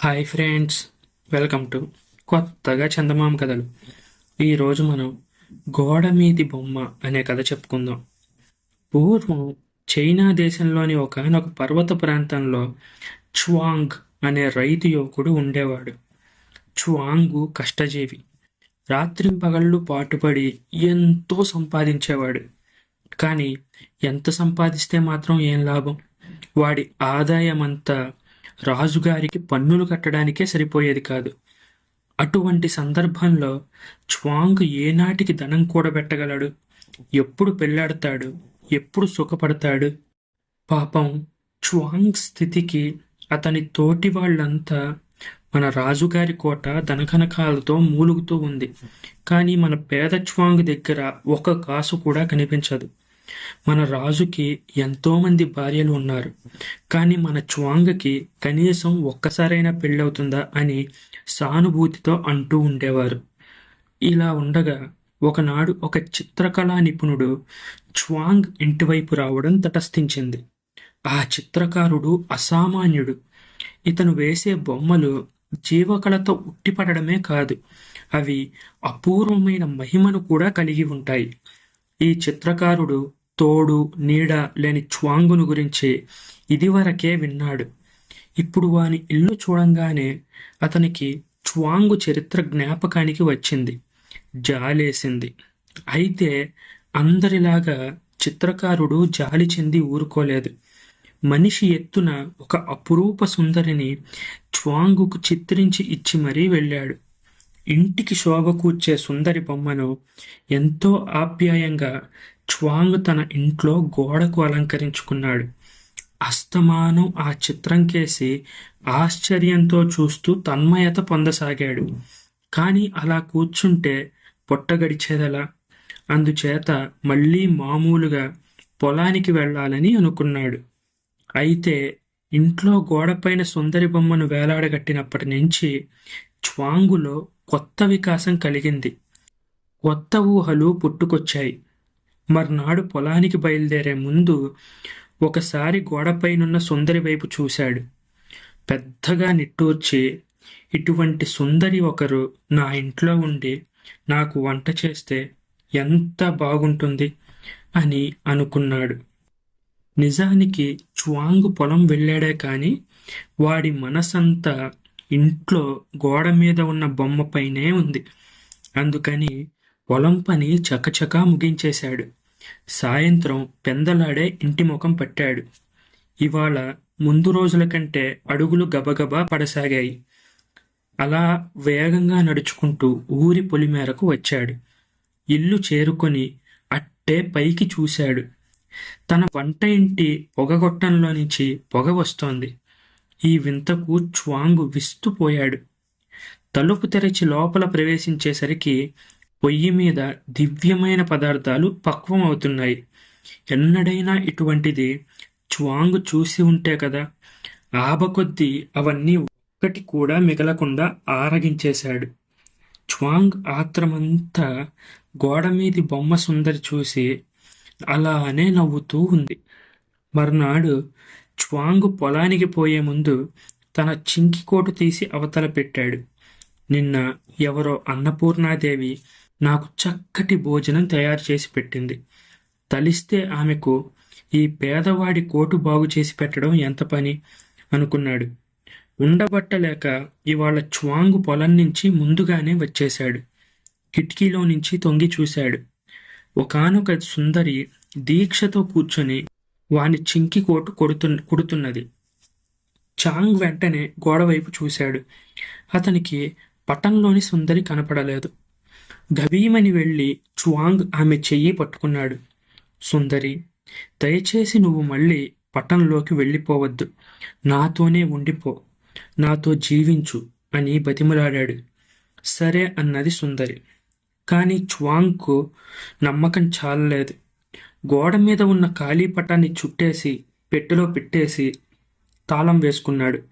Hi friends welcome to కొత్తగా చందమామ కథలు. ఈరోజు మనం గోడ మీది బొమ్మ అనే కథ చెప్పుకుందాం. పూర్వం చైనా దేశంలోని ఒకనొక పర్వత ప్రాంతంలో చువాంగ్ అనే రైతు యువకుడు ఉండేవాడు. చువాంగు కష్టజీవి. రాత్రింపగళ్ళు పాటుపడి ఎంతో సంపాదించేవాడు. కానీ ఎంత సంపాదిస్తే మాత్రం ఏం లాభం? వాడి ఆదాయం అంతా రాజుగారికి పన్నులు కట్టడానికే సరిపోయేది కాదు. అటువంటి సందర్భంలో చ్వాంగ్ ఏనాటికి ధనం కూడబెట్టగలడు? ఎప్పుడు పెళ్ళాడతాడు? ఎప్పుడు సుఖపడతాడు? పాపం చ్వాంగ్ స్థితికి అతని తోటి వాళ్ళంతా మన రాజుగారి కోట ధనకనకాలతో మూలుగుతూ ఉంది. కానీ మన పేద చ్వాంగ్ దగ్గర ఒక కాసు కూడా కనిపించదు. మన రాజుకి ఎంతో మంది భార్యలు ఉన్నారు. కానీ మన చ్వాంగ్కి కనీసం ఒక్కసారైనా పెళ్ళవుతుందా అని సానుభూతితో అంటూ ఉండేవారు. ఇలా ఉండగా ఒకనాడు ఒక చిత్రకళా నిపుణుడు చ్వాంగ్ ఇంటివైపు రావడం తటస్థించింది. ఆ చిత్రకారుడు అసామాన్యుడు. ఇతను వేసే బొమ్మలు జీవకళతో ఉట్టిపడమే కాదు అవి అపూర్వమైన మహిమను కూడా కలిగి ఉంటాయి. ఈ చిత్రకారుడు తోడు నీడ లేని చ్వాంగును గురించి ఇదివరకే విన్నాడు. ఇప్పుడు వాని ఇల్లు చూడంగానే అతనికి చ్వాంగు చరిత్ర జ్ఞాపకానికి వచ్చింది. జాలేసింది. అయితే అందరిలాగా చిత్రకారుడు జాలి చెంది ఊరుకోలేదు. మనిషి ఎత్తున ఒక అపురూప సుందరిని చ్వాంగుకు చిత్రించి ఇచ్చి మరీ వెళ్ళాడు. ఇంటికి శోభ కూర్చే సుందరి బొమ్మను ఎంతో ఆప్యాయంగా చ్వాంగ్ తన ఇంట్లో గోడకు అలంకరించుకున్నాడు. అస్తమానం ఆ చిత్రం కేసి ఆశ్చర్యంతో చూస్తూ తన్మయత పొందసాగాడు. కానీ అలా కూర్చుంటే పొట్ట గడిచేదలా? అందుచేత మళ్ళీ మామూలుగా పొలానికి వెళ్ళాలని అనుకున్నాడు. అయితే ఇంట్లో గోడపైన సుందరి బొమ్మను వేలాడగట్టినప్పటి నుంచి చ్వాంగులో కొత్త వికాసం కలిగింది. కొత్త ఊహలు పుట్టుకొచ్చాయి. మర్నాడు పొలానికి బయలుదేరే ముందు ఒకసారి గోడపైనున్న సుందరి వైపు చూశాడు. పెద్దగా నిట్టూర్చి ఇటువంటి సుందరి ఒకరు నా ఇంట్లో ఉండి నాకు వంట చేస్తే ఎంత బాగుంటుంది అని అనుకున్నాడు. నిజానికి చువాంగు పొలం వెళ్ళాడే కానీ వాడి మనసంతా ఇంట్లో గోడ మీద ఉన్న బొమ్మపైనే ఉంది. అందుకని పొలం పని చకచకా ముగించేశాడు. సాయంత్రం పెందలాడే ఇంటి ముఖం పట్టాడు. ఇవాళ ముందు రోజుల కంటే అడుగులు గబగబా పడసాగాయి. అలా వేగంగా నడుచుకుంటూ ఊరి పొలిమేరకు వచ్చాడు. ఇల్లు చేరుకొని అట్టే పైకి చూశాడు. తన వంట ఇంటి పొగగొట్టంలో నుంచి పొగ వస్తోంది. ఈ వింతకు చ్వాంగు విస్తుపోయాడు. తలుపు తెరచి లోపల ప్రవేశించేసరికి పొయ్యి మీద దివ్యమైన పదార్థాలు పక్వం అవుతున్నాయి ఎన్నడైనా ఇటువంటిది చ్వాంగ్ చూసి ఉంటే కదా ఆబకొద్దీ అవన్నీ ఒక్కటి కూడా మిగలకుండా ఆరగించేశాడు. చ్వాంగ్ ఆత్రమంతా గోడ మీది బొమ్మ సుందరి చూసి అలానే నవ్వుతూ ఉంది. మర్నాడు చ్వాంగ్ పొలానికి పోయే ముందు తన చింకి కోటు తీసి అవతల పెట్టాడు. నిన్న ఎవరో అన్నపూర్ణాదేవి నాకు చక్కటి భోజనం తయారు చేసి పెట్టింది. తలిస్తే ఆమెకు ఈ పేదవాడి కోటు బాగు చేసి పెట్టడం ఎంత పని? అనుకున్నాడు. ఉండబట్టలేక ఇవాళ చ్వాంగు పొలం నుంచి ముందుగానే వచ్చేశాడు. కిటికీలో నుంచి తొంగి చూశాడు. ఒకనొక సుందరి దీక్షతో కూర్చొని వాని చింకి కోటు కొడుతు కొడుతున్నది. చాంగ్ వెంటనే గోడవైపు చూశాడు. అతనికి పటంలోని సుందరి కనపడలేదు. గభీమని వెళ్ళి చువాంగ్ ఆమె చెయ్యి పట్టుకున్నాడు. సుందరి దయచేసి నువ్వు మళ్ళీ పట్టణంలోకి వెళ్ళిపోవద్దు. నాతోనే ఉండిపో. నాతో జీవించు అని బతిమలాడాడు. సరే అన్నది సుందరి. కానీ చువాంగ్కు నమ్మకం చాలలేదు. గోడ మీద ఉన్న ఖాళీ పటాన్ని చుట్టేసి పెట్టెలో పెట్టేసి తాళం వేసుకున్నాడు.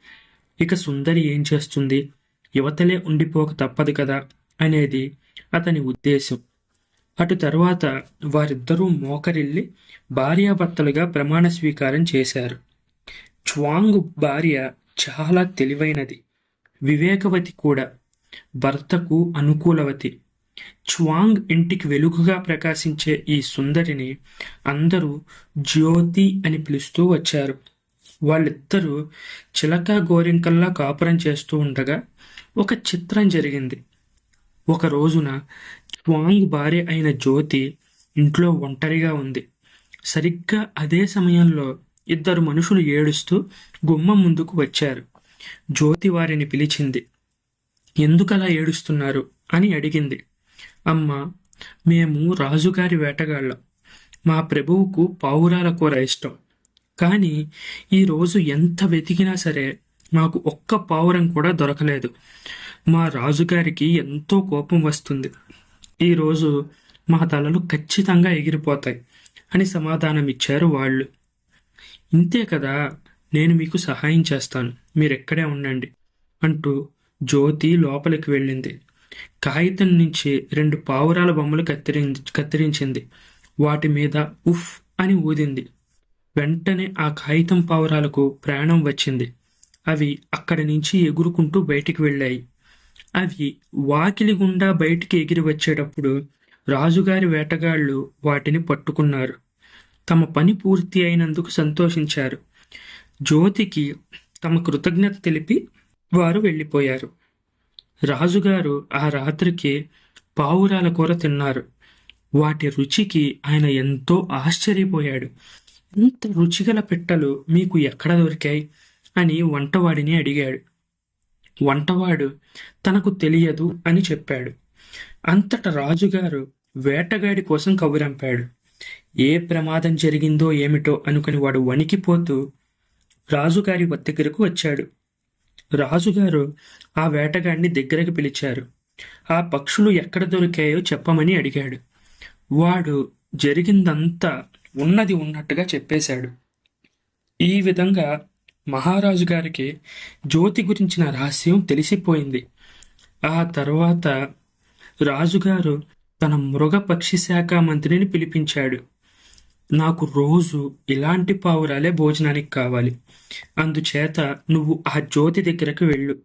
ఇక సుందరి ఏం చేస్తుంది? యువతలే ఉండిపోక తప్పదు కదా? అనేది అతని ఉద్దేశం. అటు తర్వాత వారిద్దరూ మోకరిల్లి భార్యాభర్తలుగా ప్రమాణ స్వీకారం చేశారు. చ్వాంగ్ భార్య చాలా తెలివైనది వివేకవతి కూడా భర్తకు అనుకూలవతి. చ్వాంగ్ ఇంటికి వెలుగుగా ప్రకాశించే ఈ సుందరిని అందరూ జ్యోతి అని పిలుస్తూ వచ్చారు. వాళ్ళిద్దరూ చిలక గోరింకల్లా కాపురం చేస్తూ ఉండగా ఒక చిత్రం జరిగింది. ఒక రోజున చ్వాంగ్ భార్య అయిన జ్యోతి ఇంట్లో ఒంటరిగా ఉంది. సరిగ్గా అదే సమయంలో ఇద్దరు మనుషులు ఏడుస్తూ గుమ్మం ముందుకు వచ్చారు. జ్యోతి వారిని పిలిచింది ఎందుకలా ఏడుస్తున్నారు? అని అడిగింది. అమ్మ మేము రాజుగారి వేటగాళ్ళం. మా ప్రభువుకు పావురాల కూర ఇష్టం. కానీ ఈరోజు ఎంత వెతికినా సరే మాకు ఒక్క పావురం కూడా దొరకలేదు. మా రాజుగారికి ఎంతో కోపం వస్తుంది. ఈరోజు మా తలలు ఖచ్చితంగా ఎగిరిపోతాయి అని సమాధానం ఇచ్చారు వాళ్ళు. ఇంతే కదా నేను మీకు సహాయం చేస్తాను. మీరెక్కడే ఉండండి అంటూ జ్యోతి లోపలికి వెళ్ళింది. కాగితం నుంచి రెండు పావురాల బొమ్మలు కత్తిరి కత్తిరించింది. వాటి మీద ఉఫ్ అని ఊదింది. వెంటనే ఆ కాగితం పావురాలకు ప్రాణం వచ్చింది. అవి అక్కడి నుంచి ఎగురుకుంటూ బయటికి వెళ్ళాయి. అవి వాకిలి గుండా బయటికి ఎగిరి వచ్చేటప్పుడు రాజుగారి వేటగాళ్ళు వాటిని పట్టుకున్నారు. తమ పని పూర్తి అయినందుకు సంతోషించారు. జ్యోతికి తమ కృతజ్ఞత తెలిపి వారు వెళ్ళిపోయారు. రాజుగారు ఆ రాత్రికి పావురాల కూర తిన్నారు. వాటి రుచికి ఆయన ఎంతో ఆశ్చర్యపోయాడు. ఇంత రుచిగల పెట్టలు మీకు ఎక్కడ దొరికాయి? అని వంటవాడిని అడిగాడు. వంటవాడు తనకు తెలియదు అని చెప్పాడు. అంతట రాజుగారు వేటగాడి కోసం కబురంపాడు. ఏ ప్రమాదం జరిగిందో ఏమిటో అనుకుని వాడు వణికిపోతూ రాజుగారి దగ్గరకు వచ్చాడు. రాజుగారు ఆ వేటగాడిని దగ్గరకు పిలిచారు. ఆ పక్షులు ఎక్కడ దొరికాయో చెప్పమని అడిగాడు. వాడు జరిగిందంతా ఉన్నది ఉన్నట్టుగా చెప్పేశాడు. ఈ విధంగా మహారాజు గారికి జ్యోతి గురించిన రహస్యం తెలిసిపోయింది. ఆ తర్వాత రాజుగారు తన మృగ పక్షి శాఖ మంత్రిని పిలిపించాడు. నాకు రోజు ఇలాంటి పావురాలే భోజనానికి కావాలి. అందుచేత నువ్వు ఆ జ్యోతి దగ్గరకు వెళ్ళు.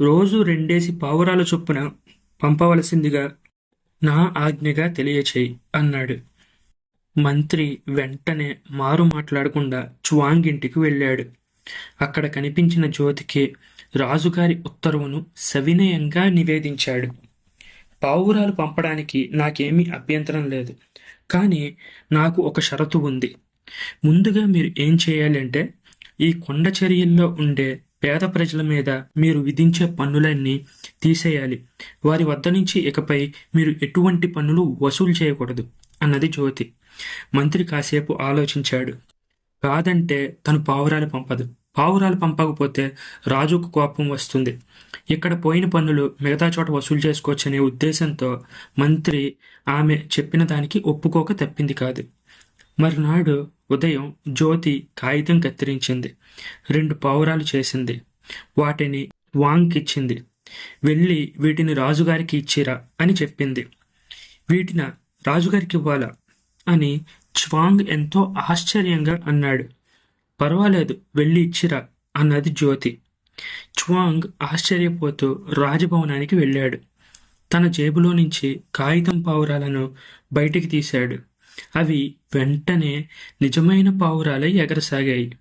రోజు రెండేసి పావురాల చొప్పున పంపవలసిందిగా నా ఆజ్ఞగా తెలియచేయి అన్నాడు. మంత్రి వెంటనే మారు మాట్లాడకుండా చువాంగ్ ఇంటికి వెళ్ళాడు. అక్కడ కనిపించిన జ్యోతికి రాజుగారి ఉత్తర్వును సవినయంగా నివేదించాడు. పావురాలు పంపడానికి నాకేమీ అభ్యంతరం లేదు. కానీ నాకు ఒక షరతు ఉంది. ముందుగా మీరు ఏం చేయాలంటే ఈ కొండ చర్యల్లో ఉండే పేద ప్రజల మీద మీరు విధించే పన్నులన్నీ తీసేయాలి. వారి వద్ద నుంచి ఇకపై మీరు ఎటువంటి పన్నులు వసూలు చేయకూడదు అన్నది జ్యోతి. మంత్రి కాసేపు ఆలోచించాడు. కాదంటే తను పావురాలు పంపదు. పావురాలు పంపకపోతే రాజుకు కోపం వస్తుంది. ఇక్కడ పోయిన పన్నులు మిగతా చోట వసూలు చేసుకోవచ్చనే ఉద్దేశంతో మంత్రి ఆమె చెప్పిన దానికి ఒప్పుకోక తప్పింది కాదు. మరునాడు ఉదయం జ్యోతి కాగితం కత్తిరించింది. రెండు పావురాలు చేసింది. వాటిని వాంకిచ్చింది. వెళ్ళి వీటిని రాజుగారికి ఇచ్చిరా అని చెప్పింది. వీటిన రాజుగారికి ఇవ్వాలా అని చ్వాంగ్ ఎంతో ఆశ్చర్యంగా అన్నాడు. పర్వాలేదు వెళ్ళి ఇచ్చిరా అన్నది జ్యోతి. చ్వాంగ్ ఆశ్చర్యపోతూ రాజభవనానికి వెళ్ళాడు. తన జేబులో నుంచి కాగితం పావురాలను బయటికి తీశాడు. అవి వెంటనే నిజమైన పావురాలై ఎగరసాగాయి.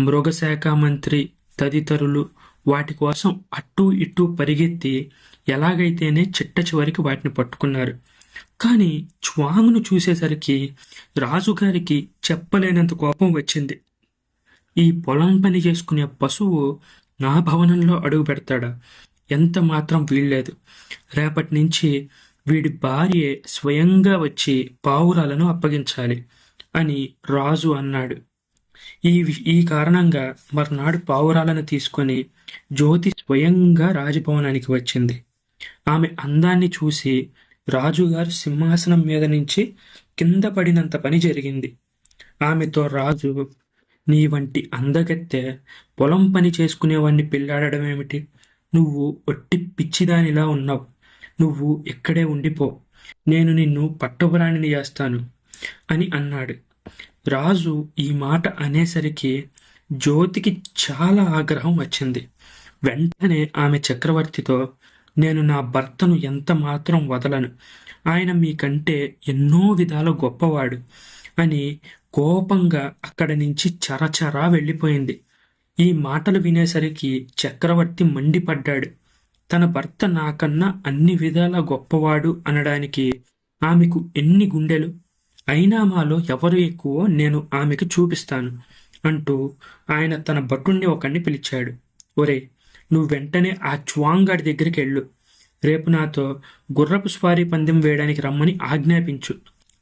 మృగశాఖ మంత్రి తదితరులు వాటి కోసం అట్టూ ఇట్టూ పరిగెత్తి ఎలాగైతేనే చిట్ట చివరికి వాటిని పట్టుకున్నారు. కానీ చ్వాంగ్ను చూసేసరికి రాజుగారికి చెప్పలేనంత కోపం వచ్చింది. ఈ పొలం పని చేసుకునే పశువు నా భవనంలో అడుగు పెడతాడా. ఎంత మాత్రం వీల్లేదు. రేపటి నుంచి వీడి భార్య స్వయంగా వచ్చి పావురాలను అప్పగించాలి అని రాజు అన్నాడు. ఈ ఈ కారణంగా మర్నాడు పావురాలను తీసుకొని జ్యోతి స్వయంగా రాజభవనానికి వచ్చింది. ఆమె అందాన్ని చూసి రాజుగారు సింహాసనం మీద నుంచి కింద పడినంత పని జరిగింది. ఆమెతో రాజు నీ వంటి అందగత్తె పొలం పని చేసుకునేవాడిని పెళ్ళాడడం ఏమిటి నువ్వు ఒట్టి పిచ్చిదానిలా ఉన్నావు. నువ్వు ఇక్కడే ఉండిపో. నేను నిన్ను పట్టపురాణిని చేస్తాను అని అన్నాడు. రాజు ఈ మాట అనేసరికి జ్యోతికి చాలా ఆగ్రహం వచ్చింది. వెంటనే ఆమె చక్రవర్తితో నేను నా భర్తను ఎంత మాత్రం వదలను? ఆయన మీకంటే ఎన్నో విధాల గొప్పవాడు అని కోపంగా అక్కడి నుంచి చరచరా వెళ్ళిపోయింది. ఈ మాటలు వినేసరికి చక్రవర్తి మండిపడ్డాడు. తన భర్త నాకన్నా అన్ని విధాల గొప్పవాడు అనడానికి ఆమెకు ఎన్ని గుండెలు? అయినా మాలో ఎవరు ఎక్కువో నేను ఆమెకు చూపిస్తాను అంటూ ఆయన తన భటుణ్ణి ఒకరిని పిలిచాడు. ఒరే నువ్వు వెంటనే ఆ చువాంగాడి దగ్గరికి వెళ్ళు. రేపు నాతో గుర్రపు స్వారీ పందెం వేయడానికి రమ్మని ఆజ్ఞాపించు.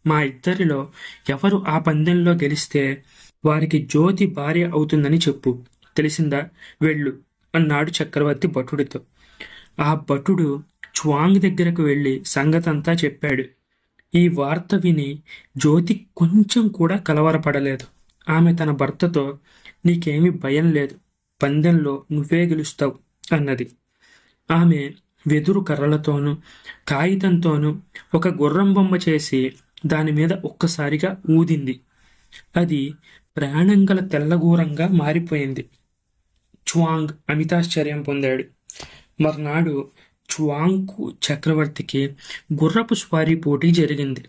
మా ఇద్దరిలో ఎవరు ఆ పందెంలో గెలిస్తే వారికి జ్యోతి భార్య అవుతుందని చెప్పు. తెలిసిందా? వెళ్ళు అన్నాడు చక్రవర్తి భటుడితో. ఆ భటుడు చువాంగ్ దగ్గరకు వెళ్ళి సంగతంతా చెప్పాడు. ఈ వార్త విని జ్యోతి కొంచెం కూడా కలవరపడలేదు. ఆమె తన భర్తతో నీకేమీ భయం లేదు. పందెంలో నువ్వే గెలుస్తావు అన్నది. ఆమె వెదురు కర్రలతోనూ కాగితంతోనూ ఒక గుర్రం బొమ్మ చేసి దాని మీద ఒక్కసారిగా ఊదింది. అది ప్రాణం గల తెల్లగూరంగా మారిపోయింది. చువాంగ్ అమితాశ్చర్యం పొందాడు. మర్నాడు చువాంగ్కు చక్రవర్తికి గుర్రపు స్వారీ పోటీ జరిగింది.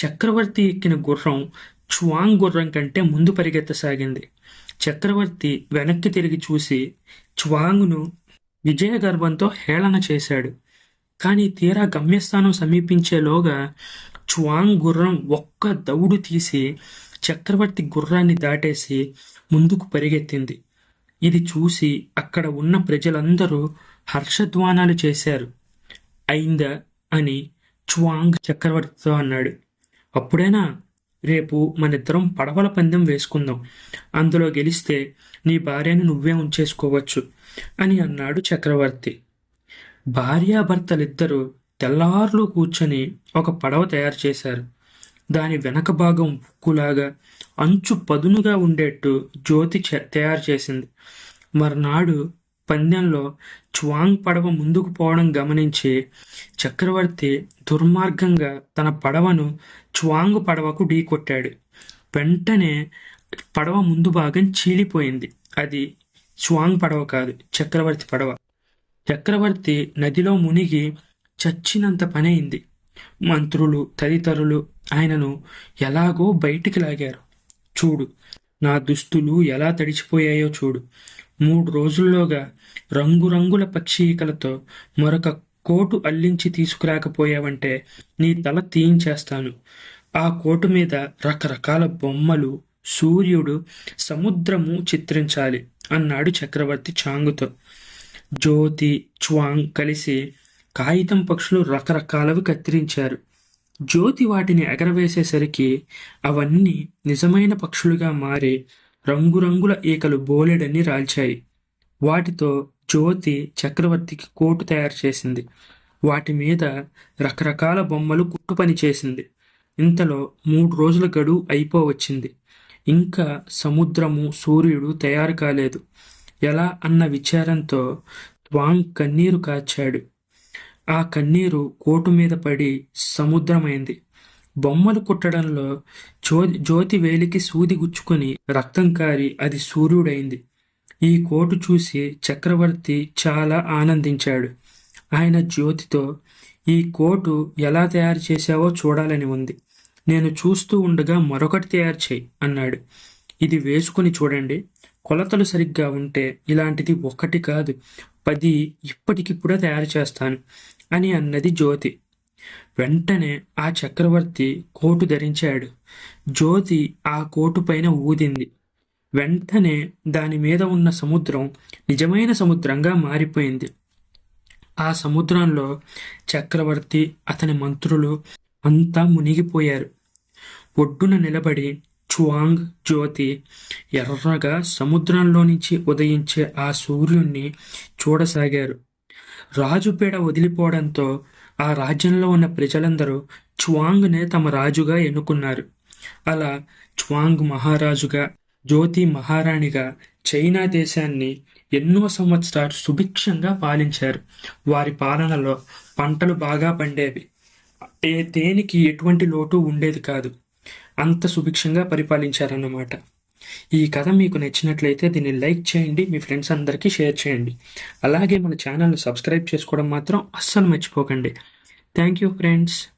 చక్రవర్తి ఎక్కిన గుర్రం చువాంగ్ గుర్రం కంటే ముందు పరిగెత్తసాగింది. చక్రవర్తి వెనక్కి తిరిగి చూసి చ్వాంగ్ను విజయగర్భంతో హేళన చేశాడు. కానీ తీరా గమ్యస్థానం సమీపించేలోగా చ్వాంగ్ గుర్రం ఒక్క దౌడు తీసి చక్రవర్తి గుర్రాన్ని దాటేసి ముందుకు పరిగెత్తింది. ఇది చూసి అక్కడ ఉన్న ప్రజలందరూ హర్షధ్వానాలు చేశారు. అయిందా అని చువాంగ్ చక్రవర్తితో అన్నాడు. అప్పుడేనా? రేపు మనిద్దరం పడవల పందెం వేసుకుందాం. అందులో గెలిస్తే నీ భార్యను నువ్వే ఉంచేసుకోవచ్చు అని అన్నాడు చక్రవర్తి. భార్యాభర్తలిద్దరూ తెల్లార్లు కూర్చొని ఒక పడవ తయారు చేశారు. దాని వెనక భాగం ఉక్కులాగా అంచు పదునుగా ఉండేట్టు జ్యోతి తయారు చేసింది. మర్నాడు పందెంలో చువాంగ్ పడవ ముందుకు పోవడం గమనించి చక్రవర్తి దుర్మార్గంగా తన పడవను చువాంగ్ పడవకు ఢీకొట్టాడు. వెంటనే పడవ ముందు భాగం చీలిపోయింది. అది చువాంగ్ పడవ కాదు చక్రవర్తి పడవ. చక్రవర్తి నదిలో మునిగి చచ్చినంత పనైంది. మంత్రులు తదితరులు ఆయనను ఎలాగో బయటికి లాగారు. చూడు నా దుస్తులు ఎలా తడిచిపోయాయో చూడు. మూడు రోజుల్లోగా రంగురంగుల పక్షీకలతో మరొక కోటు అల్లించి తీసుకురాకపోయావంటే నీ తల తీయించేస్తాను. ఆ కోటు మీద రకరకాల బొమ్మలు సూర్యుడు సముద్రము చిత్రించాలి అన్నాడు చక్రవర్తి చాంగుతో. జ్యోతి చ్వాంగ్ కలిసి కాగితం పక్షులు రకరకాలవి కత్తిరించారు. జ్యోతి వాటిని ఎగరవేసేసరికి అవన్నీ నిజమైన పక్షులుగా మారి రంగురంగుల ఈకలు బోలెడని రాల్చాయి. వాటితో జ్యోతి చక్రవర్తికి కోటు తయారు చేసింది. వాటి మీద రకరకాల బొమ్మలు కుట్టు పని చేసింది. ఇంతలో మూడు రోజుల గడువు అయిపోవచ్చింది. ఇంకా సముద్రము సూర్యుడు తయారు కాలేదు. ఎలా అన్న విచారంతో త్వాంగ్ కన్నీరు కాచాడు ఆ కన్నీరు కోటు మీద పడి సముద్రమైంది. బొమ్మలు కుట్టడంలో జ్యో జ్యోతి వేలికి సూది గుచ్చుకొని రక్తం కారి అది సూర్యుడైంది. ఈ కోటు చూసి చక్రవర్తి చాలా ఆనందించాడు. ఆయన జ్యోతితో ఈ కోటు ఎలా తయారు చేశావో చూడాలని ఉంది. నేను చూస్తూ ఉండగా మరొకటి తయారు చేయి అన్నాడు. ఇది వేసుకుని చూడండి. కొలతలు సరిగ్గా ఉంటే ఇలాంటిది ఒకటి కాదు. పది ఇప్పటికిప్పుడే తయారు చేస్తాను అని అన్నది జ్యోతి. వెంటనే ఆ చక్రవర్తి కోటు ధరించాడు. జ్యోతి ఆ కోటు పైన ఊదింది. వెంటనే దాని మీద ఉన్న సముద్రం నిజమైన సముద్రంగా మారిపోయింది. ఆ సముద్రంలో చక్రవర్తి అతని మంత్రులు అంతా మునిగిపోయారు. ఒడ్డున నిలబడి చువాంగ్ జ్యోతి ఎర్రగా సముద్రంలో నుంచి ఉదయించే ఆ సూర్యుణ్ణి చూడసాగారు. రాజుపేడ వదిలిపోవడంతో ఆ రాజ్యంలో ఉన్న ప్రజలందరూ చువాంగ్నే తమ రాజుగా ఎన్నుకున్నారు. అలా చువాంగ్ మహారాజుగా జ్యోతి మహారాణిగా చైనా దేశాన్ని ఎన్నో సంవత్సరాలు సుభిక్షంగా పాలించారు. వారి పాలనలో పంటలు బాగా పండేవి. ఏ దేనికి ఎటువంటి లోటు ఉండేది కాదు. అంత సుభిక్షంగా పరిపాలించారన్నమాట. ఈ కథ మీకు నచ్చినట్లయితే దీన్ని లైక్ చేయండి మీ ఫ్రెండ్స్ అందరికీ షేర్ చేయండి. అలాగే మన ఛానల్ని సబ్స్క్రైబ్ చేసుకోవడం మాత్రం అస్సలు మర్చిపోకండి. thank you friends.